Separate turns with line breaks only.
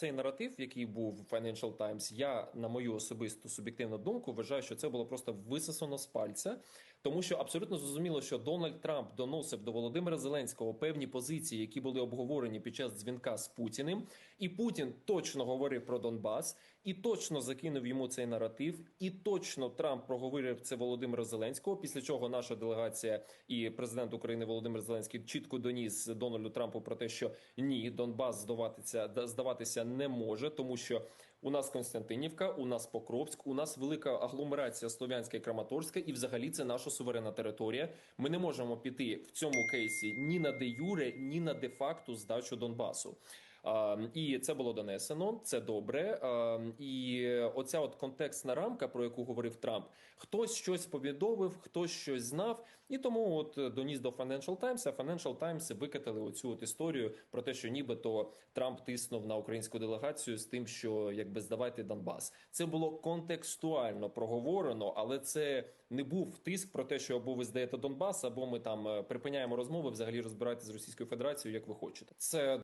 Цей наратив, який був в Financial Times, я на мою особисту суб'єктивну думку вважаю, що це було просто висосано з пальця, тому що абсолютно зрозуміло, що Дональд Трамп доносив до Володимира Зеленського певні позиції, які були обговорені під час дзвінка з Путіним, і Путін точно говорив про Донбас, і точно закинув йому цей наратив, і точно Трамп проговорив це Володимира Зеленського. Після чого наша делегація і президент України Володимир Зеленський чітко доніс Дональду Трампу про те, що ні, Донбас здаватися да- здаватися не може, тому що у нас Константинівка, у нас Покровськ, у нас велика агломерація Слов'янська і Краматорська, і взагалі це наша суверенна територія. Ми не можемо піти в цьому кейсі ні на де юре, ні на де факту здачу Донбасу. І це було донесено, це добре. І оця от контекстна рамка, про яку говорив Трамп, хтось щось повідомив, хтось щось знав, і тому от доніс до Financial Times, а Financial Times викатали оцю от історію про те, що нібито Трамп тиснув на українську делегацію з тим, що якби здавайте Донбас. Це було контекстуально проговорено, але це не був тиск про те, що або ви здаєте Донбас, або ми там е, припиняємо розмови, взагалі розбирайтеся з Російською Федерацією, як ви хочете. Це